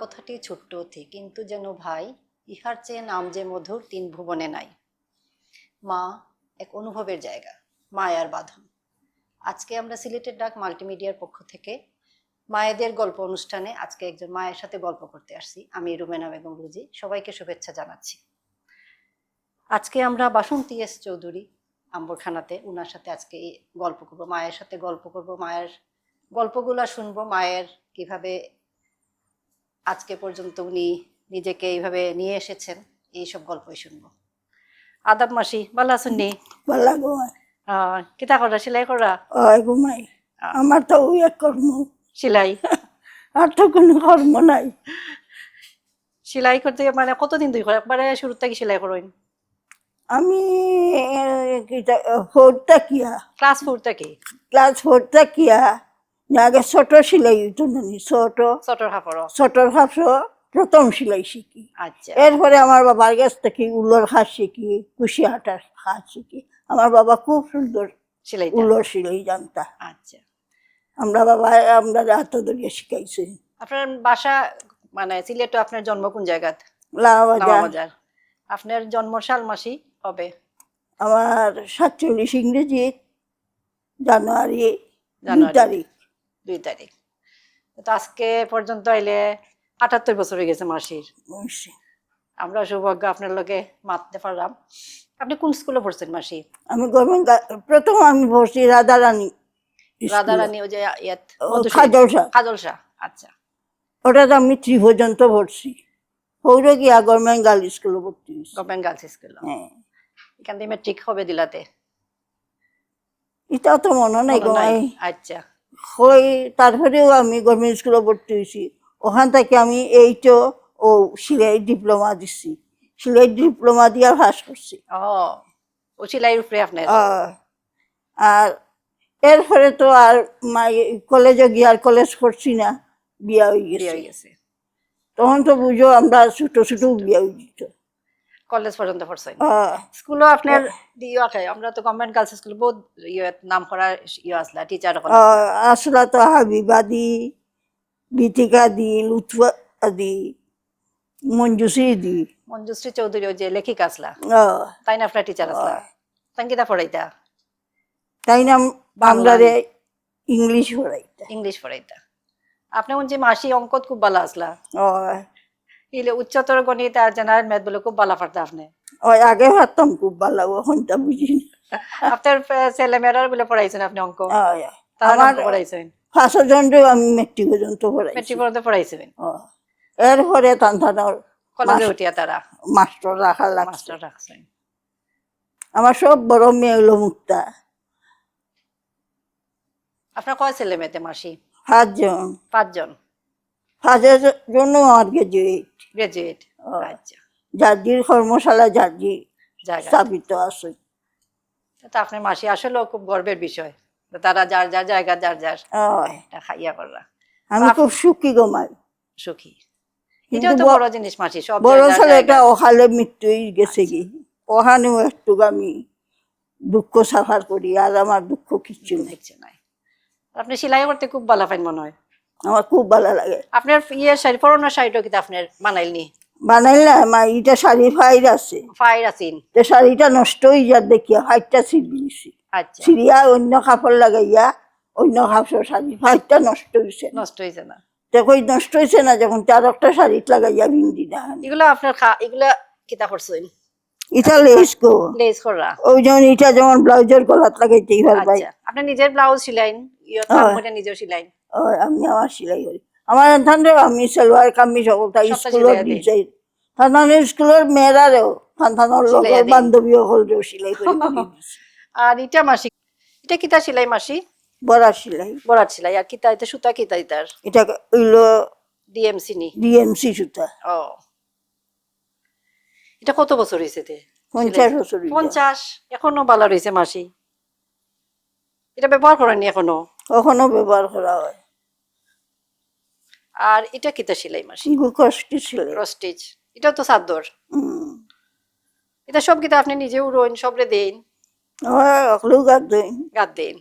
কথাটি ছোট্ট অতি, কিন্তু যেন ভাই, ইহার চেয়ে নাম যে মধুর তিন ভুবনে নাই। মা, এক অনুভবের জায়গা, মায়ার বাঁধন। আজকে আমরা সিলেটের ডাক মাল্টিমিডিয়ার পক্ষ থেকে মায়েদের গল্প অনুষ্ঠানে আজকে একজন মায়ের সাথে গল্প করতে আসছি। আমি রুমেনা বেগম রুজি, সবাইকে শুভেচ্ছা জানাচ্ছি। আজকে আমরা বাসন্তী এস চৌধুরী আম্বরখানাতে উনার সাথে আজকে গল্প করব, মায়ের সাথে গল্প করব, মায়ের গল্পগুলা শুনব, মায়ের কীভাবে আজকে পর্যন্ত উনি নিজেকে এইভাবে নিয়ে এসেছেন এইসব গল্পই শুনব। আদাব মাসি ভালো আছেন নি? পালা ঘুমাই কিতা করা সেলাই করা ওই ঘুমাই। আমার তো ওই এক কর্ম। সেলাই? আর তো কোনো কর্ম নাই। সেলাই করতে মানে কতদিন ধরে? করো? একবারে শুরু থেকে সেলাই করেন? আমি ফোর কিয়া? ক্লাস ফোর থেকে ক্লাস ফোর কিয়া? আগে ছোট সিলাই হইতো না ছোট। চটর কাপড় ছোটর কাপড় প্রথম সিলাই শিখি। আচ্ছা। এরপরে আমার বাবার কাছ থেকে উলোর হাত শিখি কুশি হাটার হাত শিখি। আমার বাবা খুব সুন্দর সেলাই উলোর সিলাই জানতা। আচ্ছা। আমরা বাবা আমরা হাত ধরিয়ে শিখাইছি। আপনার বাসা মানে সিলেটে আপনার জন্ম কোন জায়গাত? লাবাজা নামাবাজার আপনার জন্ম সাল মাসি হবে আমার সাতচল্লিশ ইংরেজি জানুয়ারি দুই জানুয়ারি। তারিখ। দুই তারিখ। তো আজকে পর্যন্ত আইলে আটাত্তর বছর হয়ে গেছে মাসির আমরা সৌভাগ্য আপনার লগে মারতে পারলাম। আপনি কোন স্কুলে পড়ছেন মাসি? আমি গভর্নমেন্ট প্রথম আমি পড়ছি রাধারানী স্কুলে। রাধারানী ওই যে খাজল শাহ। খাজল শাহ আচ্ছা। ওটাতে আমি থ্রি পর্যন্ত পড়ছি। পৌরে গিয়া গভর্নমেন্ট গার্ল স্কুলে হয়েছি। গভর্নমেন্ট গার্লস স্কুল হ্যাঁ। এখান থেকে মেট্রিক হবে দিলাতে? এটাও তো মনে নাই? আচ্ছা। হই তারপরেও আমি গভর্নমেন্ট স্কুলে ভর্তি হয়েছি। ওখান থেকে আমি এইটো ও সিলাই ডিপ্লোমা দিছি। সিলাই ডিপ্লোমা দিয়া পাস করছি। ও সেলাই উপরে আপনার? আর এরপরে তো আর মাই কলেজে গিয়ে আর কলেজ করছি না বিয়া গেছে হয়ে গেছে। তখন তো বুঝো আমরা ছোট ছোট বিয়া হয়ে যেত। কলেজ পর্যন্ত পড়ছেন। স্কুলও আপনার ইয়ে আছে আমরা তো গভর্নমেন্ট গার্লস স্কুল বহুত ইয়ে নাম করা ইয়ে আসলা টিচার আসলা তো হাবিবাদি বিতিকা দি লুৎফা দি মঞ্জুশ্রী দি মঞ্জুশ্রী চৌধুরী যে লেখিকা আসলা। তাই না আপনার টিচার আসলা। সঙ্গীতা পড়াইতা তাই নাম বাংলা। বাংলারে ইংলিশ পড়াইতা ইংলিশ পড়াইতা আপনি যে মাসি অঙ্কত খুব ভালো আসলা। ইলে উচ্চতর গণিত আর জেনারেল ম্যাথ বলে খুব ভালো পারতা আপনি। ওই আগে ভাবতাম খুব ভালো এখন তা বুঝি আপনার ছেলে মেয়েরার বলে পড়াইছেন আপনি অঙ্ক? আমার পড়াইছেন? ফার্স্ট আমি মেট্রিক পর্যন্ত পড়াইছি। মেট্রিক পর্যন্ত পড়াইছেন? আহ, এরপরে কলেজে উঠিয়া তারা? মাস্টার রাখা মাস্টার রাখছেন। আমার সব বড় মেয়ে হলো মুক্তা। আপনার কয় ছেলে মেয়েতে মাসি? পাঁচজন। পাঁচজন। পাঁচের জন্য আমার গ্রাজুয়েট। গ্রাজুয়েট। আচ্ছা। জার্জির কর্মশালা জায়গা। স্থাপিত আছে। তো আপনার মাসি আসলেও খুব গর্বের বিষয়। তারা যার যার জায়গা যার যার এটা খাইয়া করলা আমি খুব সুখী গোমাই সুখী। এটাও তো বড় জিনিস মাসি সব বড় ছেলেটা ওখালে মৃত্যুই গেছে কি ওখানেও একটু আমি দুঃখ সাফার করি আর আমার দুঃখ কিচ্ছু নাই। আপনি সেলাই করতে খুব ভালো পাইন মনে হয়। আমার খুব ভালো লাগে। আপনার ইয়ে শাড়ি পুরোনো শাড়িটা কিন্তু আপনার বানাইলনি? বানাইলা মা এটা শাড়ি ফাইর আছে। ফাইর আছেন তো শাড়িটা নষ্ট হয়ে যার দেখিয়া ফাইটটা ছিড়িয়েছি। আচ্ছা। ছিড়িয়া অন্য কাপড় লাগাইয়া অন্য কাপড় শাড়ি ফাইটটা নষ্ট হয়েছে নষ্ট হয়েছে না। দেখো এই নষ্ট হয়েছে না যখন চার একটা শাড়ি লাগাইয়া ভিন্দি না এগুলো আপনার এগুলা কিতা করছেন? এটা লেস গো। লেস করা। ওই যেমন এটা যেমন ব্লাউজের গলাত লাগাইতেই আচ্ছা। আপনি নিজের ব্লাউজ সিলাইন? ইয়ে। নিজেও সিলাইন ও, আমি আমার সেলাই করি। আমার এখানে আমি সালোয়ার কামিজ সকলটা স্কুলের ডিজাইন। থানানো স্কুলের মেয়েরারেও থানানোর সিলাই বান্ধবী সকলেও সেলাই করে। আর এটা মাসি এটা কিতা সিলাই মাসি? বড়া সেলাই। বরাত সিলাই আর কিতা এটা সুতা কিতা ইতার? এটা হইল ডিএমসি নি। ডিএমসি সুতা। ও। এটা কত বছর হয়েছে তে? পঞ্চাশ বছর। পঞ্চাশ। এখনও ভালো রয়েছে মাসি। এটা ব্যবহার করেননি এখনও? কখনো ব্যবহার করা হয়। আর এটা কিতা সিলাই মাসি কষ্টি সেলাই। ক্রস স্টিচ এটাও তো চাদর হুম। এটা সব কিতা আপনি নিজেও রইন সবরে দেন? হয় অকলেও গাত দই। গাত দেন।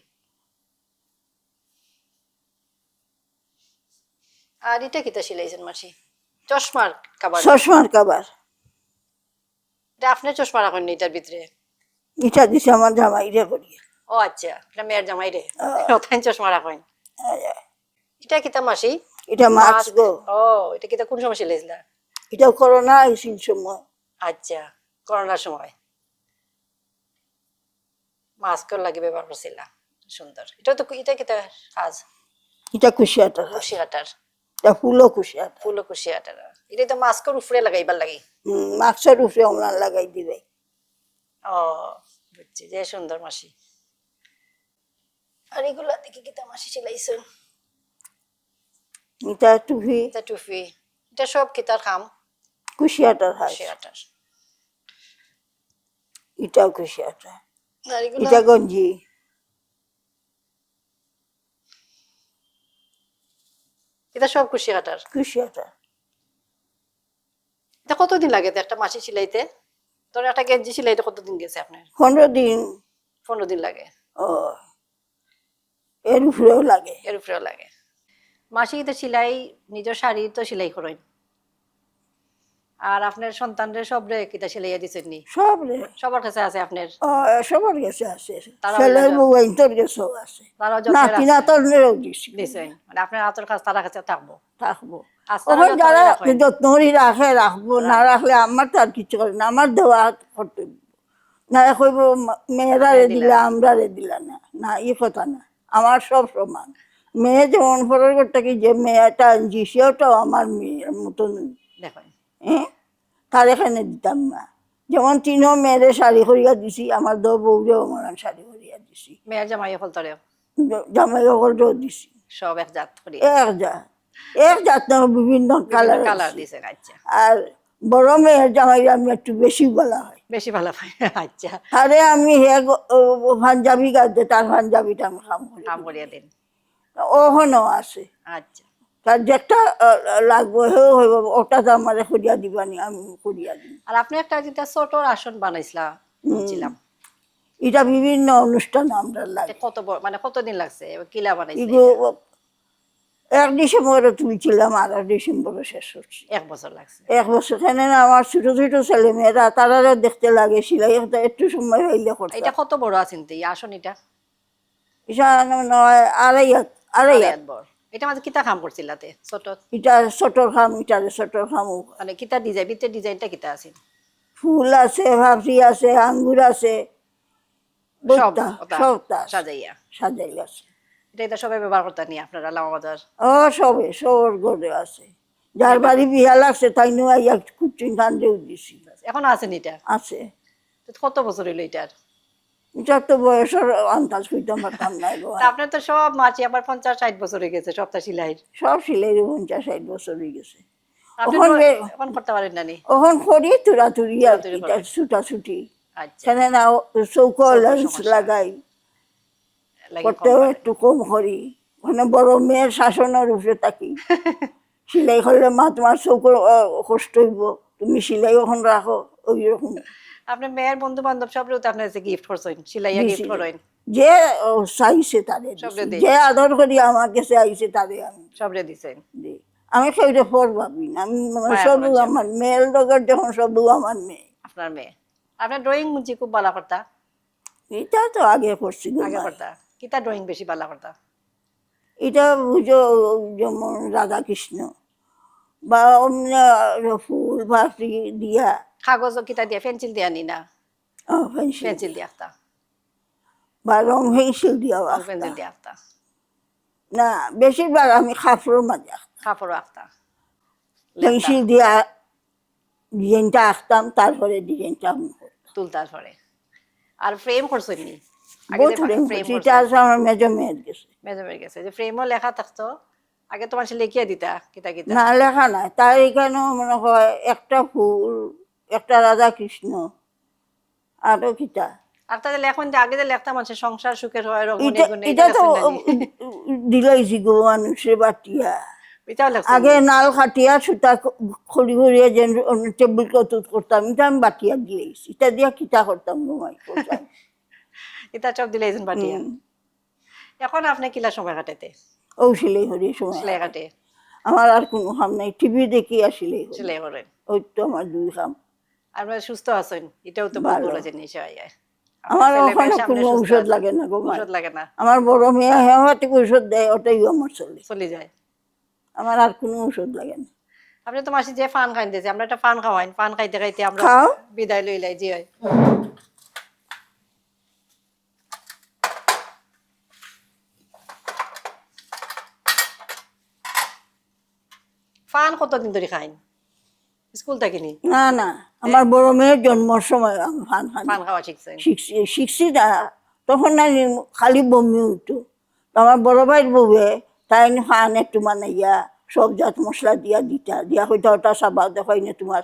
আর এটা কিতা সিলাইছেন মাসি? চশমার কাবার। চশমার কাবার। এটা আপনার চশমা রাখেন এটার ভিতরে? এটা দিছে আমার জামাইরে করিয়া ও আচ্ছা এটা মেয়ের জামাই রে। ওখানে চশমা রাখেন এটা কিতা মাসি? এটা মাছ মাস্ক। গো। ও এটা কিতা কোন সময় সিলাইছিলা এটা করোনা আইছিল সময়। আচ্ছা করোনার সময়। মাস্ক লাগি ব্যবহার করছিলা সুন্দর। এটা তো এটা কিতা কাজ? এটা কুশিয়াটা। কুশি আটার এটা ফুলও কুশিয়াটা। ফুলও কুশি আটার এটা তো মাস্কের উপরে লাগাইবার লাগে। মাছের উপরে ওনার লাগাই দিবে। ও বুঝছি। যে সুন্দর মাসি। আর এগুলা মাসি সিলাইছেন এটা টুপি এটা টুফি এটা সব কিতার খাম? কুশিয়াটার হাত কুশি আটার এটাও কুশিয়াটা আর এগুলা? এটা গঞ্জি। এটা সব কুশি আটার কুশিয়াটা এটা কতদিন লাগে একটা মাসি সিলাইতে তোর একটা গেঞ্জি সিলাইতে কতদিন গেছে আপনার? পনেরো দিন। পনেরো দিন লাগে। ও। এর উপরেও লাগে। এর উপরেও লাগে। মাসি তো সেলাই নিজের শাড়ি তো সেলাই করেন। আর আপনার সন্তানদের সব রে কিতা সেলাইয়া দিচ্ছেন নি সব রে। সবার কাছে আছে আপনার? সবার কাছে আছে। ছেলের বউ তোর কাছেও আছে। তোর দিছি। দিছেন। মানে আপনার হাতের কাছে তারা কাছে থাকব। থাকব। ওখানে যারা যত্ন করে রাখে রাখব। না রাখলে আমার তো আর কিছু করে না। আমার দেওয়া না কইব মেয়েরা রে দিলা আমরা রে দিলা না। না এই কথা না। আমার সব সমান। মেয়ে যেমন ফরের করতে কি যে মেয়েটা আনছি সেটাও আমার মেয়ের মতন। দেখেন হ্যাঁ তার এখানে দিতাম না। যেমন তিনও মেয়েরে শাড়ি করিয়া দিছি আমার দো বউরেও আমার শাড়ি করিয়া দিছি। মেয়ের জামাই হল তরে জামাই সকলকেও দিছি। সব এক জাত করি এক জাত। এক জাত না বিভিন্ন কালার কালার দিছেন আচ্ছা। আর বড় মেয়ের জামাই আমি একটু বেশি বলা হয়। বেশি ভালো পাই আচ্ছা। আরে আমি পাঞ্জাবি গাছে তার পাঞ্জাবিটা আমি কাম করিয়া দিন। ওখানেও আছে আচ্ছা। তার যেটা লাগবো হেও হইব ওটা তো আমার করিয়া দিবানি আমি করিয়া দিই আর আপনি একটা যেটা ছোট আসন বানাইছিলা বলছিলাম এটা বিভিন্ন অনুষ্ঠান আমরা লাগে। কত মানে কতদিন লাগছে? কিলা বানাইছে এক ডিসেম্বরে তুলছিলাম আর এক ডিসেম্বরে শেষ করছি এক বছর লাগছে। এক বছর কেন না আমার ছোট ছোট ছেলে মেয়েরা তারা দেখতে লাগে সিলাই একটু সময় হইলে করতে। এটা কত বড় আছেন তো এই আসন এটা? এটা নয় আড়াই হাত আড়াই হাত। বড়। এটা মাঝে কিতা কাম করছিলাতে ছোট? এটা ছোটর খাম ইটারে ছোটর খামু। মানে কিতা ডিজাইন ভিতরে ডিজাইনটা কিতা আছে? ফুল আছে ভাবরি আছে আঙ্গুর আছে সব আছে, সাজাইয়া আছে। এটা সবাই ব্যবহার করতে নি আপনারা লামা বাজার ও সবে সবর ঘরে আছে। যার বাড়ি বিয়া লাগছে তাই নয় আইয়া কুচিন কান্দেও দিছি। এখন আছেন এটা? আছে। কত বছর হইল এটার? এটা তো বয়সের আন্দাজ কইতে পারতাম না গো। আপনার তো সব মাছি আবার পঞ্চাশ ষাট বছর হয়ে গেছে সপ্তাহ সিলাইয়ের। সব সিলাই পঞ্চাশ ষাট বছর হয়ে গেছে। ওখান এখন করতে পারেন না নি? করি তুরা তুরি আর তুরাতুরি এটা ছুটা ছুটি আচ্ছা না চৌকো লেন্স লাগাই। লাগে করতেও একটু কম করি। মানে বড় মেয়ের শাসনের উপরে থাকি। সিলাই করলে মা তোমার কষ্ট হইব। তুমি সিলাই ওখান রাখো ওই রকম আপনার মেয়ের বন্ধু বান্ধব সব তো আপনার গিফট করছেন সিলাইয়া গিফট করেন। যে চাইছে তাদের যে আদর করি আমার কাছে আইছে তাদের আমি। সবরে দিছেন আমি পর ভাবি না। আমি মানে মায়া আমার মেয়ের লগের যখন সবু আমার মেয়ে। আপনার মেয়ে। আপনার ড্রয়িং মুঞ্জি খুব ভালো করতা? এটা তো আগে করছি আগে করতা। কিতা ড্রয়িং বেশি ভালো করতা এটা বুঝো যেমন রাধা কৃষ্ণ বা অন্য ফুল ভাসি দিয়া। কাগজ কিতা দিয়া পেন্সিল দিয়া নি না? পেন্সিল দিয়া আঁকতা বা রং পেন্সিল দিয়া পেন্সিল দিয়া আঁকতা না বেশিরভাগ আমি খাফড়ের মাঝে কাপড়ও আঁকতা। পেন্সিল দিয়া ডিজাইনটা আঁকতাম তারপরে ডিজাইনটা আমি তুলতার পরে। আর ফ্রেম করছেন নি আগে বহুত যে ফ্রেম ফ্রেম করছি এটা আছে আমার মেজো মেয়ের গেছে। মেজে মেয়ে গেছে যে ফ্রেমও লেখা থাকতো আগে তোমার সে লিখিয়ে দিতা কিতা কিতা। না লেখা নাই। তার এখানেও মনে হয় একটা ফুল একটা রাধা কৃষ্ণ আরও কিতা। আর তাদের লেখন যে আগে যে লেখতাম মানুষের সংসার সুখের হয় রোগ এটা এটা তো দিলাইছি গো মানুষের বাটিয়া। এটাও আগে নাল খাটিয়া সুতা খড়ি খড়িয়া যেন টেবিল কতুত করতাম এটা আমি বাটিয়া দিলাইছি এটা দিয়া কিতা করতাম এটা সব দিলেছেন বাটিয়া এখন আপনি কিলা সময় কাটাতে ও সিলাই হরি সময় সেলাই কাটে। আমার আর কোনো কাম নাই টিভি দেখি আসলে সেলাই করেন। ওই তো আমার দুই কাম। আপনারা সুস্থ আছেন? এটাও তো ভালো। বড় জিনিস হয় আমার ওখানে কোনো ঔষধ লাগে না গো মা। ওষুধ লাগে না। আমার বড় মেয়ে হেমাটিক ঔষধ দেয় ওটাই আমার চলে। চলে যায়। আমার আর কোনো ঔষধ লাগে না। আপনি তো মাসি যে ফান খাইন দিয়েছে আমরা একটা ফান খাওয়াইন। ফান খাইতে খাইতে আমরা। বিদায় লইলাই জি হয় ফান কতদিন ধরে খাইন? স্কুল থেকে নি? না না আমার বড় মেয়ের জন্মর সময় আমি ফান খান ফান খাওয়া শিখছেন? শিখছি শিখছি না তখন না খালি বমি উঠতো আমার বড় ভাইয়ের বউয়ে তাই ফান একটু বানাইয়া সব জাত মশলা দিয়া দিতা দিয়া হয়তো ওটা চাবা দেখাই না তোমার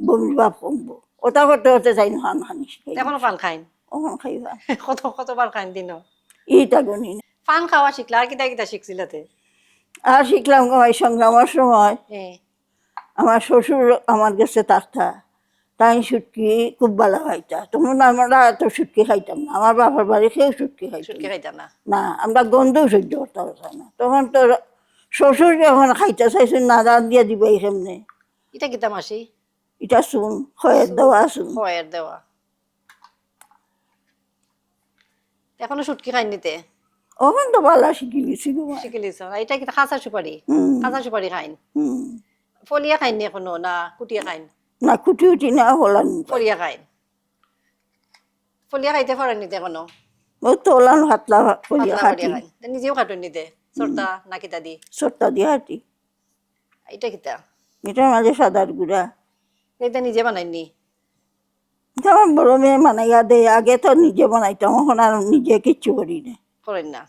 বমি ভাব কমবো। ওটা করতে করতে তাই ফান খানি এখনও ফান খাইন? ওখান খাইবা। কত কতবার খাইন দিন? এইটা না ফান খাওয়া শিখলা আর কিতা কিতা শিখছিলাতে আর শিখলাম গাই সংগ্রামের সময়। আমার শ্বশুর আমার কাছে থাকতা। তাই সুটকি খুব ভালো খাইতা। তখন আমরা এত সুটকি খাইতাম না। আমার বাবার বাড়ি খেয়েও সুটকি খাইতাম না। না। আমরা গন্ধও সহ্য করতে পারতাম না। তখন তো শ্বশুর যখন খাইতে চাইছেন না রাত দিয়ে দিবে এই সামনে। এটা কিতা মাসি? এটা শুন খয়ের দেওয়া শুন খয়ের দেওয়া। এখনও সুটকি খাইন নিতে ওখান তো ভালো শিখি মা। শিখে লিছ এটা কিতা খাসা সুপারি খাসা সুপারি খাইন। ফলিয়া খাইন নি এখনও? না কুটিয়া খাইন? না কুটি উঠি না হলান ফলিয়া খাইন। ফলিয়া খাইতে পারেন নিতে এখনও? ও তো হলান হাতলা খাটি ফলিয়া নিজেও খাটুন নিতে সর্তা না কিতা দি। সরটা দিয়ে হাঁটি এটা কিতা এটার মাঝে সাদার গুড়া। এটা নিজে বানাইনি এটা আমার বড় মেয়ে মানাইয়া দেয় আগে তো নিজে বানাইতাম এখন আর নিজে কিচ্ছু করি না করেন না।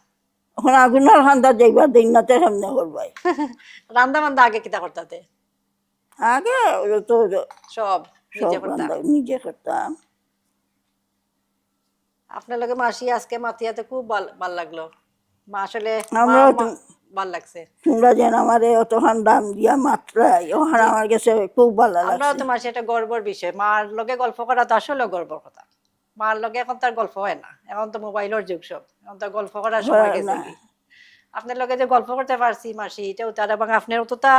এখন আগুনের খান্দা যাইবার দিন না সামনে করবাই রান্দা বান্দা আগে কিতা করতাতে? আগে তো সব নিজে করতাম। রান্না নিজে করতাম। আপনার লগে মাসি আজকে মাতিয়াতে খুব ভালো ভালো লাগল। মা আসলে ভালো লাগছে। তোমরা যেন আমার অতখান দাম দিয়া মাত্রায় ওখানে আমার কাছে খুব ভালো আমরাও তো মাসি একটা গর্বর বিষয়। মার লগে গল্প করা তো আসলে গর্বর কথা। মার লগে এখন তার গল্প হয় না। এখন তো মোবাইলের যুগ সব। এখন গল্প করার সময় গেছে আপনার লগে যে গল্প করতে পারছি মাসি এটাও তার এবং আপনার অতটা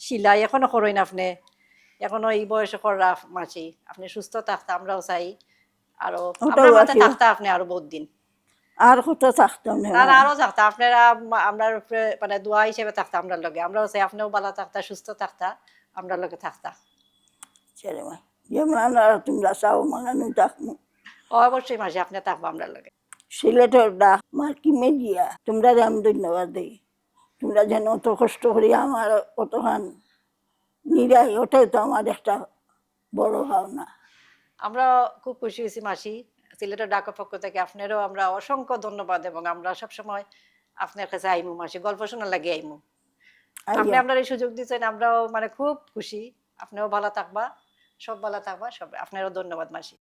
শিলাই এখনও করেন আপনি। এখনও এই বয়সে করা মাসি। আপনি সুস্থ থাকতে আমরাও চাই। আরও আপনার মধ্যে থাকতে আপনি আরও বহুত দিন। আর কত থাকতাম আর আরও থাকতা আপনারা আমরা মানে দোয়া হিসেবে থাকতা আমরা লগে। আমরাও চাই আপনিও ভালো থাকতা সুস্থ থাকতা আমরা লগে থাকতা। ছেলে মাই যেমন তোমরা চাও মানানো থাকব অবশ্যই মাসি আপনি থাকব আমরা লগে। সিলেটের ডাক মার্কি মেডিয়া তোমরা আমি ধন্যবাদ। দিই তোমরা যেন অত কষ্ট করি আমার অতখান নিরাই ওটাই তো আমার একটা বড় ভাবনা। আমরা খুব খুশি হয়েছি মাসি। সিলেটের ডাকের পক্ষ থেকে আপনারও আমরা অসংখ্য ধন্যবাদ এবং আমরা সবসময় আপনার কাছে আইমু মাসি। গল্প শোনার লাগে আইমু। আপনি আপনার এই সুযোগ দিচ্ছেন আমরাও মানে খুব খুশি। আপনিও ভালো থাকবা সব ভালো থাকবা সব আপনারও ধন্যবাদ মাসি।